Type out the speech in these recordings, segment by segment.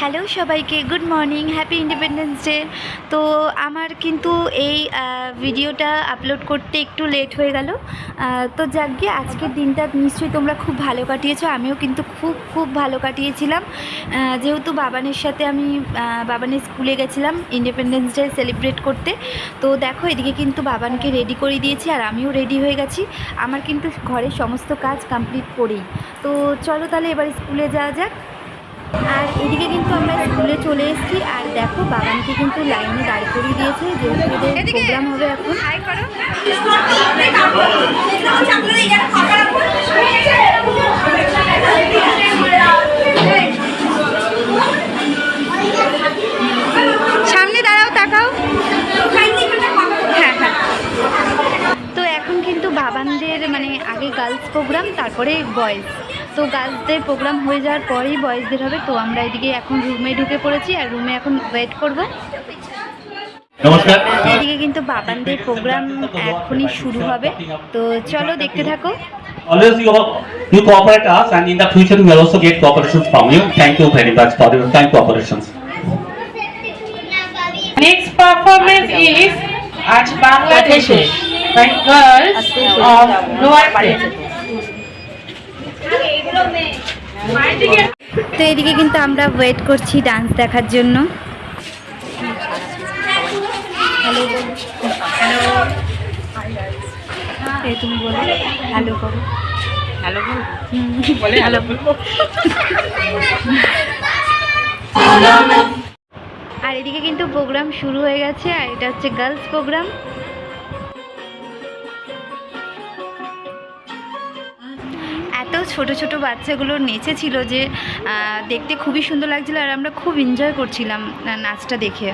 Hello সবাইকে, good morning, happy independence day তো আমার কিন্তু এই ভিডিওটা আপলোড করতে একটু লেট হয়ে গেল। তো যাক গিয়ে আজকের দিনটা নিশ্চয়ই তোমরা খুব ভালো কাটিয়েছো। আমিও কিন্তু খুব খুব ভালো কাটিয়েছিলাম। যেহেতু বাবানের সাথে আমি বাবানের স্কুলে গেছিলাম ইন্ডিপেন্ডেন্স ডে সেলিব্রেট করতে। তো দেখো, এদিকে কিন্তু বাবানকে রেডি করে দিয়েছি আর আমিও রেডি হয়ে গেছি। আমার কিন্তু ঘরের সমস্ত কাজ কমপ্লিট করেই। তো চলো তাহলে এবার স্কুলে যাওয়া যাক। আর এদিকে কিন্তু আমরা স্কুলে চলে এসেছি। আর দেখো বাগানকে কিন্তু লাইনে দাঁড় করিয়ে দিয়েছে যেহেতু প্রোগ্রাম হবে এখন। সামনে দাঁড়াও তাকাও। হ্যাঁ হ্যাঁ। তো এখন কিন্তু বাবানদের মানে আগে গার্লস প্রোগ্রাম তারপরে বয়েজ তো গার্লসদের প্রোগ্রাম হয়ে যাওয়ার পরেই বয়েজদের হবে তো আমরা এদিকে এখন রুমে ঢুকে পড়েছি আর রুমে এখন ওয়েট করব নমস্কার এদিকে কিন্তু বাবানদের প্রোগ্রাম এখনই শুরু হবে তো চলো দেখতে থাকো Always you, you cooperate us and in the future we will also get cooperations from you. Thank you very much for your kind cooperations. Next performance is আজ বাংলাদেশে by girls of lower grade. তো এদিকে কিন্তু আমরা wait করছি dance দেখার জন্য। Hello তুমি বলো। হ্যালো করো হ্যালো বলে। হ্যালো আর এদিকে কিন্তু প্রোগ্রাম শুরু হয়ে গেছে আর এটা হচ্ছে গার্লস প্রোগ্রাম এত ছোট ছোট বাচ্চাগুলো নেচেছিল যে দেখতে খুবই সুন্দর লাগছিল আর আমরা খুব এনজয় করছিলাম নাচটা দেখে।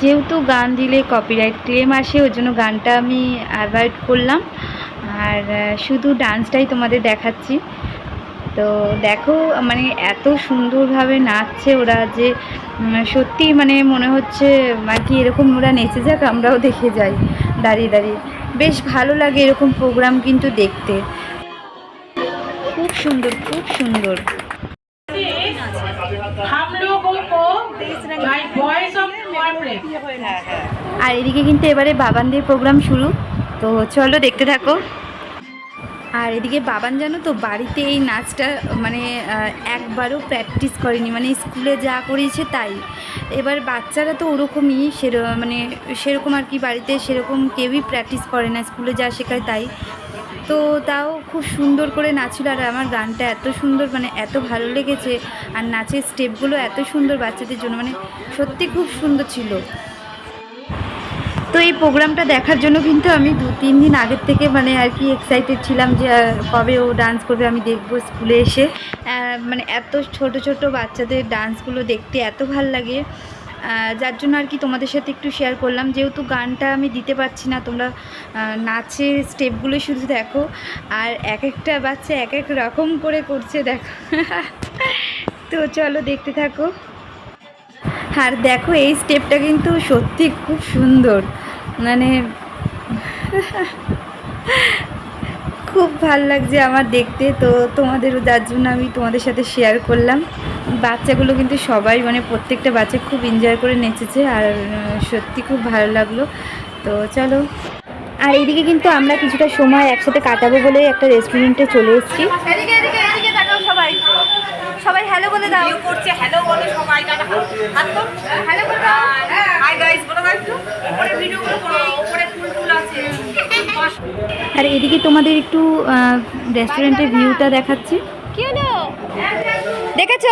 যেহেতু গান দিলে কপিরাইট ক্লেম আসে, ওই জন্য গানটা আমি অ্যাভয়েড করলাম। আর শুধু ডান্সটাই তোমাদের দেখাচ্ছি। তো দেখো মানে এত সুন্দরভাবে নাচছে ওরা যে সত্যি মানে মনে হচ্ছে আর কি এরকম ওরা নেচে যাক আমরাও দেখে যাই দাঁড়িয়ে দাঁড়িয়ে। বেশ ভালো লাগে এরকম প্রোগ্রাম কিন্তু দেখতে। খুব সুন্দর খুব সুন্দর। আর এদিকে কিন্তু এবারে বাবানদের প্রোগ্রাম শুরু। তো চলো দেখতে থাকো। আর এদিকে বাবান, জানো তো, বাড়িতে এই নাচটা মানে একবারও প্র্যাকটিস করেনি। মানে স্কুলে যা করেছে তাই। এবার বাচ্চারা তো ওরকমই, সের মানে সেরকম আর কি বাড়িতে সেরকম কেউই প্র্যাকটিস করে না, স্কুলে যা শেখায় তাই। তো তাও খুব সুন্দর করে নাচছিল। আর আমার গানটা এত সুন্দর মানে এত ভালো লেগেছে। আর নাচের স্টেপগুলো এত সুন্দর বাচ্চাদের জন্য। মানে সত্যি খুব সুন্দর ছিল। তো এই প্রোগ্রামটা দেখার জন্য কিন্তু আমি দু, তিন দিন আগের থেকে মানে আর কি এক্সাইটেড ছিলাম যে কবে ও ডান্স করবে আমি দেখব স্কুলে এসে। মানে এত ছোট ছোট বাচ্চাদের ডান্সগুলো দেখতে এত ভালো লাগে। যার জন্য আর কি তোমাদের সাথে একটু শেয়ার করলাম। যেহেতু গানটা আমি দিতে পারছি না, তোমরা নাচের স্টেপগুলো শুধু দেখো। আর এক একটা বাচ্চা এক এক রকম করে করছে, দেখো। তো চলো দেখতে থাকো। আর দেখো এই স্টেপটা কিন্তু সত্যি খুব সুন্দর। মানে খুব ভালো লাগছে আমার দেখতে। তো তোমাদেরও যার জন্য আমি তোমাদের সাথে শেয়ার করলাম। বাচ্চাগুলো কিন্তু সবাই মানে প্রত্যেকটা বাচ্চা খুব এনজয় করে নেচেছে আর সত্যি খুব ভালো লাগল। তো চলো। আর এইদিকে কিন্তু আমরা কিছুটা সময় একসাথে কাটাবো বলে একটা রেস্টুরেন্টে চলে এসেছি। সবাই। সবাই হ্যালো বলে দাও। করছে হ্যালো বলে সবাই হ্যালো বলে। দাও হাই গাইস বলে একটু উপরে ভিডিও করে করো উপরে ফুল ফুল আছে আর এদিকে তোমাদের একটু রেস্টুরেন্টের ভিউটা দেখাচ্ছি। দেখেছ?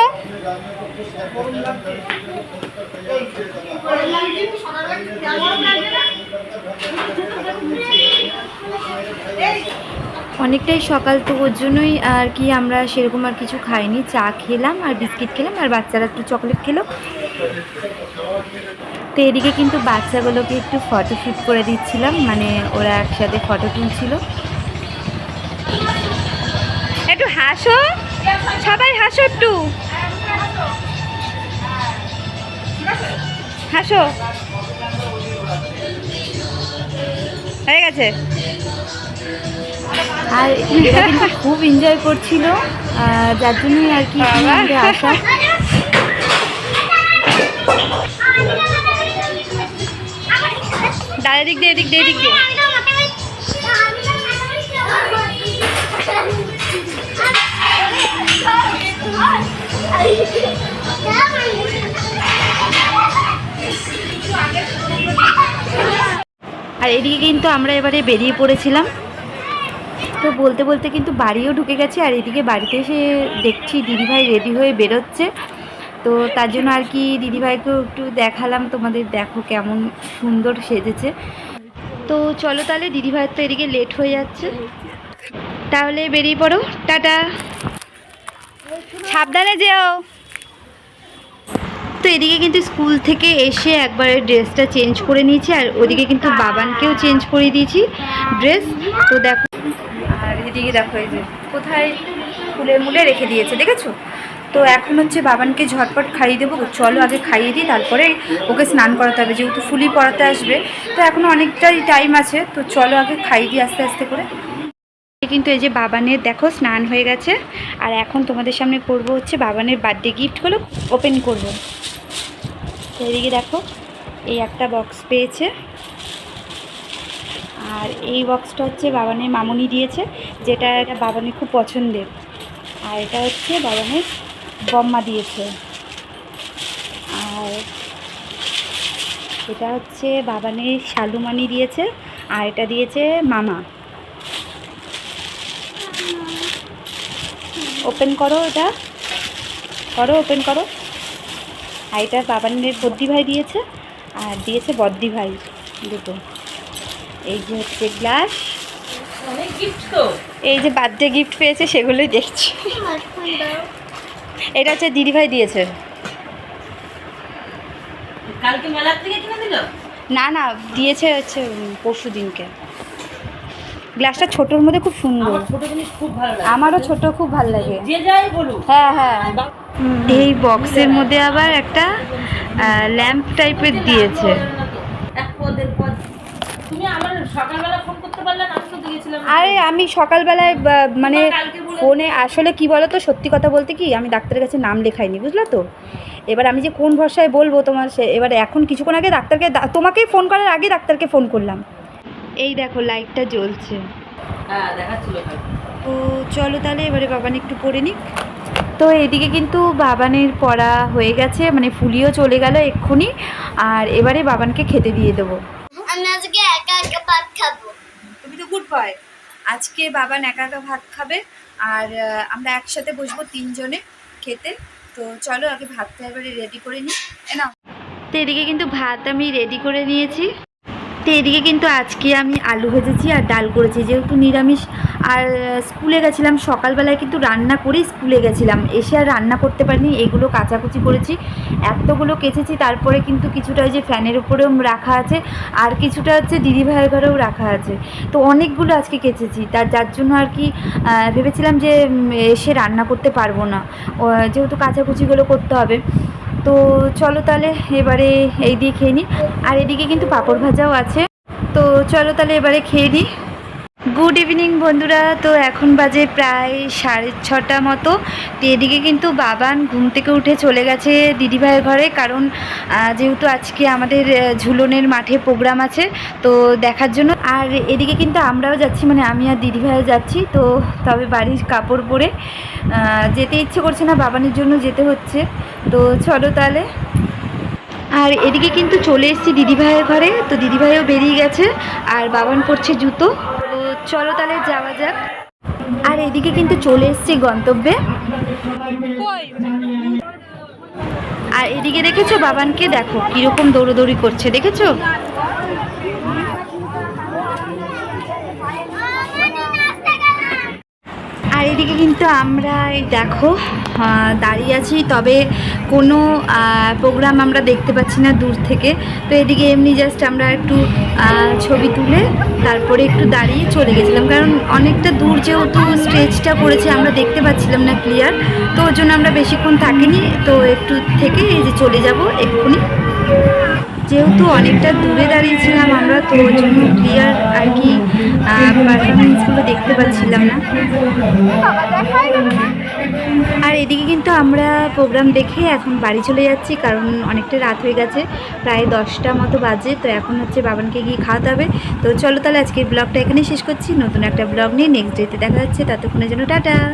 অনেকটাই সকাল তো ওর জন্যই আর কি আমরা সেরকম আর কিছু খাইনি। চা খেলাম আর বিস্কিট খেলাম আর বাচ্চারা একটু চকলেট খেলো। তো এদিকে কিন্তু বাচ্চাগুলোকে একটু ফটো শ্যুট করে দিচ্ছিলাম মানে ওরা একসাথে ফটো তুলছিল। একটু হাসো। সবাই হাসো একটু। হাসো। হয়ে গেছে। আর এরা কিন্তু খুব এনজয় করছিল যার জন্যই আর কি আসা দাঁড়া দিয়ে, এদিক দিয়ে এদিক দিয়ে। আর এদিকে কিন্তু আমরা এবারে বেরিয়ে পড়েছিলাম। তো বলতে বলতে কিন্তু বাড়িও ঢুকে গেছে, আর এদিকে বাড়িতে এসে দেখছি দিদিভাই রেডি হয়ে বেরোচ্ছে। তো তার জন্য আর কি দিদিভাইকেও একটু দেখালাম, তোমাদের দেখো কেমন সুন্দর সেজেছে। তো চলো তাহলে দিদিভাইয়ের তো এদিকে লেট হয়ে যাচ্ছে। তাহলে বেরিয়ে পড়ো, টাটা। সাবধানে যেও। তো এদিকে কিন্তু স্কুল থেকে এসে একবারে ড্রেসটা চেঞ্জ করে নিয়েছি, আর ওদিকে কিন্তু বাবানকেও চেঞ্জ করে দিয়েছি ড্রেস। তো দেখো। আর এদিকে দেখো এই যে, কোথায় ফুলের মুলে রেখে দিয়েছে, দেখেছ? তো এখন হচ্ছে বাবানকে ঝটপট খাইয়ে দেবো। চলো আগে খাইয়ে দিই, তারপরে ওকে স্নান করাতে হবে, যেহেতু ফুলি পড়াতে আসবে। তো এখনও অনেকটাই টাইম আছে, তো চলো আগে খাইয়ে দিই আস্তে আস্তে করে। কিন্তু এই যে বাবানের, দেখো স্নান হয়ে গেছে। আর এখন তোমাদের সামনে করব হচ্ছে বাবানের বার্থডে গিফটগুলো ওপেন করব। এদিকে দেখো, এই একটা বক্স পেয়েছে। আর এই বক্সটা হচ্ছে বাবানের মামনি দিয়েছে, যেটা বাবানের খুব পছন্দের। আর এটা হচ্ছে বাবানের বম্মা দিয়েছে। আর এটা হচ্ছে বাবানের শালুমানি দিয়েছে আর এটা দিয়েছে মামা। ওপেন করো এটা। করো ওপেন করো। আর এটা বাবানের বদ্দি ভাই দিয়েছে আর দিয়েছে বদ্দি ভাই দুটো। এই যে হচ্ছে গ্লাস। অনেক গিফট তো। এই যে বার্থডে গিফট পেয়েছে সেগুলোই দেখছি। এটা হচ্ছে দিদিভাই দিয়েছে। কালকে মেলার থেকে কিনে দিল? না না দিয়েছে হচ্ছে পরশু দিনকে। গ্লাসটা ছোটোর মধ্যে খুব সুন্দর। ছোট জিনিস খুব ভালো লাগে। আমারও ছোট খুব ভালো লাগে। যে যাই বলুক। হ্যাঁ হ্যাঁ। এই বক্সের মধ্যে আবার একটা ল্যাম্প টাইপের দিয়েছে। এক পদের পদ। তুমি আমার সকালবেলা ফোন করতে পারলে না আমি তো আরে আমি সকালবেলায় মানে ফোনে আসলে কি বলো তো সত্যি কথা বলতে কি আমি ডাক্তারের কাছে নাম লেখাইনি বুঝলো তো? এবার আমি যে কোন ভরসায় বলব তোমার সে এবার এখন কিছুক্ষণ আগে ডাক্তারকে তোমাকেই ফোন করার আগে ডাক্তারকে ফোন করলাম। এই দেখো লাইটটা জ্বলছে। হ্যাঁ তো চলো তাহলে এবারে বাবান একটু পড়ে নিক। তো এদিকে কিন্তু বাবানের পড়া হয়ে গেছে মানে ফুলিও চলে গেল এক্ষুনি আর এবারে বাবানকে খেতে দিয়ে দেবো আমি আজকে একা একা ভাত খাব তুমি তো গুড বয় আজকে বাবা একা একা ভাত খাবে আর আমরা একসাথে বসবো তিনজনে খেতে। তো চলো আগে ভাতটা এবারে রেডি করে নিই। না তো এদিকে কিন্তু ভাত আমি রেডি করে নিয়েছি। তো এদিকে কিন্তু আজকে আমি আলু ভেজেছি আর ডাল করেছি। যেহেতু নিরামিষ, আর স্কুলে গেছিলাম, সকালবেলায় কিন্তু রান্না করেই স্কুলে গেছিলাম। এসে আর রান্না করতে পারিনি, এগুলো কাচাকুচি করেছি। এতগুলো কেচেছি, তারপরে কিন্তু কিছুটা ওই যে ফ্যানের উপরেও রাখা আছে, আর কিছুটা হচ্ছে দিদিভাইয়ের ঘরেও রাখা আছে। তো অনেকগুলো আজকে কেচেছি, তার, যার জন্য আর কি ভেবেছিলাম যে এসে রান্না করতে পারব না। যেহেতু কাচাকুচিগুলো করতে হবে। তো চলো তাহলে এবারে এই দিয়ে খেয়ে নিই আর এদিকে কিন্তু পাঁপড় ভাজাও আছে। তো চলো তাহলে এবারে খেয়ে নিই গুড ইভিনিং বন্ধুরা। তো এখন বাজে প্রায় সাড়ে ছটা মতো। তো এদিকে কিন্তু বাবান ঘুম থেকে উঠে চলে গেছে দিদিভাইয়ের ঘরে, কারণ যেহেতু আজকে আমাদের ঝুলনের মাঠে প্রোগ্রাম আছে, তো দেখার জন্য। আর এদিকে কিন্তু আমরাও যাচ্ছি মানে আমি আর দিদিভাইও যাচ্ছি, তো তবে বাড়ির কাপড় পরে যেতে ইচ্ছে করছে না, বাবানের জন্য যেতে হচ্ছে। তো চলো তাহলে। আর এদিকে কিন্তু চলে এসেছি দিদিভাইয়ের ঘরে, তো দিদিভাইও বেরিয়ে গেছে, আর বাবান পড়ছে জুতো। চলো তাহলে যাওয়া যাক। আর এদিকে কিন্তু চলে এসেছি গন্তব্যে। আর এদিকে দেখেছ বাবানকে দেখো কীরকম দৌড়োদৌড়ি করছে দেখেছ? আর এদিকে কিন্তু আমরা এই দেখো দাঁড়িয়ে আছি, তবে কোনো প্রোগ্রাম আমরা দেখতে পাচ্ছি না দূর থেকে। তো এদিকে এমনি জাস্ট আমরা একটু ছবি তুলে তারপরে একটু দাঁড়িয়ে চলে গেছিলাম। কারণ অনেকটা দূর যেহেতু স্টেজটা করেছে আমরা দেখতে পাচ্ছিলাম না ক্লিয়ার তো ওর জন্য আমরা বেশিক্ষণ থাকিনি। তো একটু থেকে এই যে চলে যাব এক্ষুনি। যেহেতু অনেকটা দূরে দাঁড়িয়েছিলাম আমরা, তো ওই জন্য ক্লিয়ার আর কি দেখতে পাচ্ছিলাম না। আর এদিকে কিন্তু আমরা প্রোগ্রাম দেখে এখন বাড়ি চলে যাচ্ছি, কারণ অনেকটা রাত হয়ে গেছে, প্রায় দশটা মতো বাজে, তো এখন হচ্ছে বাবানকে গিয়ে খাওয়াতে হবে। তো চলো তাহলে আজকের ব্লগটা এখানেই শেষ করছি, নতুন একটা ব্লগ নিয়ে নেক্সট ডেতে দেখা যাচ্ছে ততক্ষণের জন্য টাটা।